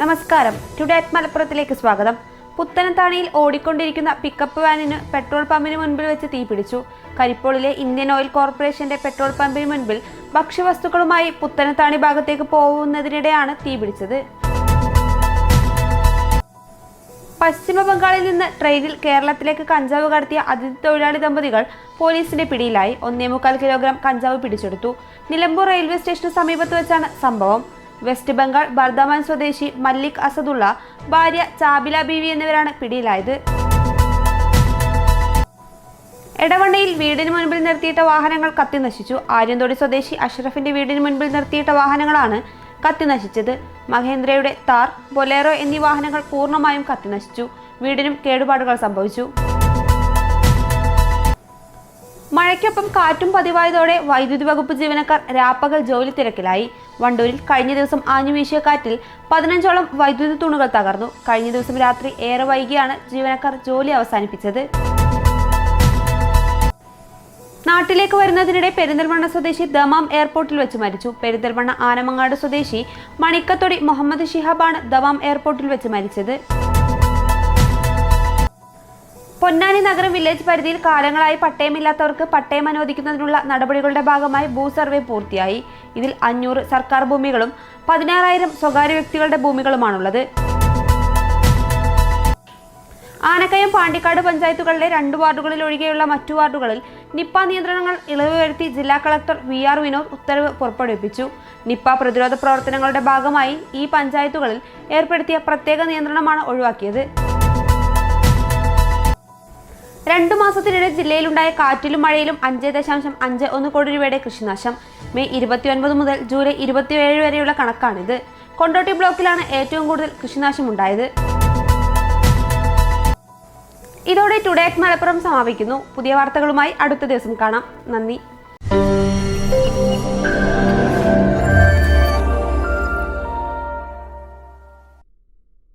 നമസ്കാരം. Today at മലപ്പുറത്തിലേക്ക് സ്വാഗതം. പുത്തനത്താണിയിൽ ഓടിക്കൊണ്ടിരിക്കുന്ന പിക്കപ്പ് വാനിന് പെട്രോൾ പമ്പിന് മുൻപിൽ വെച്ച് തീപിടിച്ചു കരിപ്പോളിലെ ഇന്ത്യൻ ഓയിൽ കോർപ്പറേഷന്റെ പെട്രോൾ പമ്പിന് മുൻപിൽ ഭക്ഷ്യവസ്തുക്കളുമായി പുത്തനത്താണി ഭാഗത്തേക്ക് പോകുന്നതിനിടെയാണ് തീപിടിച്ചത് പശ്ചിമ ബംഗാളിൽ നിന്ന് ട്രെയിനിൽ കേരളത്തിലേക്ക് കഞ്ചാവ് കടത്തിയ അതിഥി തൊഴിലാളി ദമ്പതികൾ പോലീസിന്റെ പിടിയിലായി. ഒന്നേ മുക്കാൽ കിലോഗ്രാം കഞ്ചാവ് പിടിച്ചെടുത്തു. നിലമ്പൂർ റെയിൽവേ സ്റ്റേഷന് സമീപത്ത് വെച്ചാണ് സംഭവം. വെസ്റ്റ് ബംഗാൾ ബർദമാൻ സ്വദേശി മല്ലിക് അസദുള്ള ഭാര്യ ചാബില ബീവി എന്നിവരാണ് പിടിയിലായത്. എടവണ്ണയിൽ വീടിന് മുൻപിൽ നിർത്തിയിട്ട വാഹനങ്ങൾ കത്തിനശിച്ചു. ആര്യന്തോടി സ്വദേശി അഷ്റഫിന്റെ വീടിന് മുൻപിൽ നിർത്തിയിട്ട വാഹനങ്ങളാണ് കത്തിനശിച്ചത്. മഹേന്ദ്രയുടെ താർ ബൊലേറോ എന്നീ വാഹനങ്ങൾ പൂർണമായും കത്തിനശിച്ചു. വീടിനും കേടുപാടുകൾ സംഭവിച്ചു. മഴയ്ക്കൊപ്പം കാറ്റും പതിവായതോടെ വൈദ്യുതി വകുപ്പ് ജീവനക്കാർ രാപ്പകൽ ജോലി തിരക്കിലായി. വണ്ടൂരിൽ കഴിഞ്ഞ ദിവസം ആഞ്ഞുവീശിയ കാറ്റിൽ പതിനഞ്ചോളം വൈദ്യുതി തൂണുകൾ തകർന്നു. കഴിഞ്ഞ ദിവസം രാത്രി ഏറെ വൈകിയാണ് ജീവനക്കാർ ജോലി അവസാനിപ്പിച്ചത്. നാട്ടിലേക്ക് വരുന്നതിനിടെ പെരിന്തൽമണ്ണ സ്വദേശി ദമാം എയർപോർട്ടിൽ വെച്ച് മരിച്ചു. പെരിന്തൽമണ്ണ ആനമങ്ങാട് സ്വദേശി മണിക്കത്തൊടി മുഹമ്മദ് ഷിഹാബാണ് ദമാം എയർപോർട്ടിൽ വെച്ച് മരിച്ചത്. പൊന്നാനി നഗരം വില്ലേജ് പരിധിയിൽ കാലങ്ങളായി പട്ടയമില്ലാത്തവർക്ക് പട്ടയം അനുവദിക്കുന്നതിനുള്ള നടപടികളുടെ ഭാഗമായി ഭൂ സർവേ പൂർത്തിയായി. ഇതിൽ അഞ്ഞൂറ് സർക്കാർ ഭൂമികളും പതിനാറായിരം സ്വകാര്യ വ്യക്തികളുടെ ഭൂമികളുമാണുള്ളത്. ആനക്കയം പാണ്ടിക്കാട് പഞ്ചായത്തുകളിലെ രണ്ട് വാർഡുകളിൽ ഒഴികെയുള്ള മറ്റു വാർഡുകളിൽ നിപ്പ നിയന്ത്രണങ്ങൾ ഇളവ് വരുത്തി ജില്ലാ കളക്ടർ വി ആർ വിനോദ് ഉത്തരവ് പുറപ്പെടുവിപ്പിച്ചു. നിപ്പ പ്രതിരോധ പ്രവർത്തനങ്ങളുടെ ഭാഗമായി ഈ പഞ്ചായത്തുകളിൽ ഏർപ്പെടുത്തിയ പ്രത്യേക നിയന്ത്രണമാണ് ഒഴിവാക്കിയത്. രണ്ടു മാസത്തിനിടെ ജില്ലയിലുണ്ടായ കാറ്റിലും മഴയിലും അഞ്ച് ദശാംശം അഞ്ച് ഒന്ന് കോടി രൂപയുടെ കൃഷിനാശം. മെയ് ഇരുപത്തിയൊൻപത് മുതൽ ജൂലൈ ഇരുപത്തിയേഴ് വരെയുള്ള കണക്കാണിത്. കൊണ്ടോട്ടി ബ്ലോക്കിലാണ് ഏറ്റവും കൂടുതൽ കൃഷിനാശം ഉണ്ടായത് ഇതോടെ ടുഡേ അറ്റ് മലപ്പുറം സമാപിക്കുന്നു. പുതിയ വാർത്തകളുമായി അടുത്ത ദിവസം കാണാം. നന്ദി.